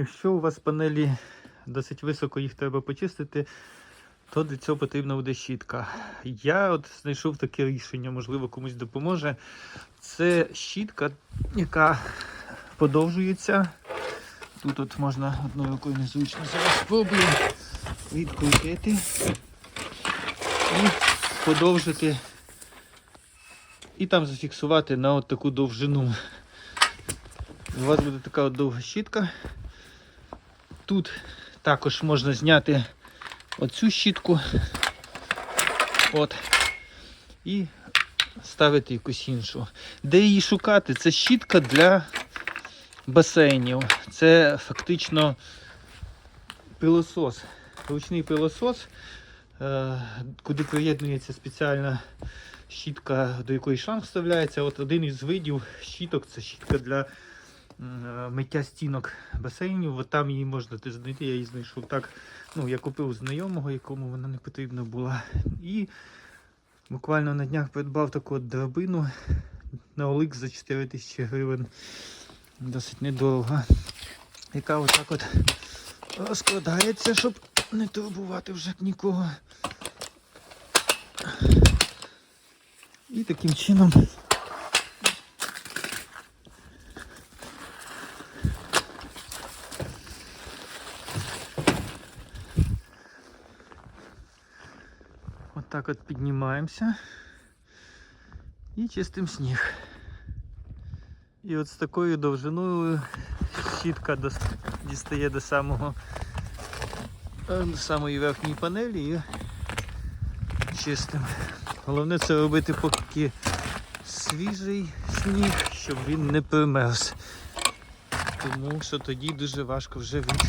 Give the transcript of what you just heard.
Якщо у вас панелі досить високо, їх треба почистити, то для цього потрібна буде щітка. Я от знайшов таке рішення, можливо, комусь допоможе. Це щітка, яка подовжується. Тут от можна одною рукою незручно зараз спробую відкрутити і подовжити. І там зафіксувати на от таку довжину. У вас буде така от довга щітка. Тут також можна зняти оцю щітку. От. І ставити якусь іншу. Де її шукати? Це щітка для басейнів. Це фактично пилосос. Ручний пилосос, е, куди приєднується спеціальна щітка, до якої шланг вставляється. От один із видів щіток це щітка для миття стінок басейнів. Там її можна ти знайти. Я її знайшов так. Ну, я купив знайомого, якому вона не потрібна була. І буквально на днях придбав таку драбину на OLX за 4 тисячі гривень. Досить недорого. Яка отак от розкладається, щоб не турбувати вже нікого. І таким чином Отак от піднімаємося і чистим сніг. І от з такою довжиною щітка дос- дістає до самого е, до самої верхньої панелі і чистим. Головне це робити поки свіжий сніг, щоб він не примерз. Тому що тоді дуже важко вже від.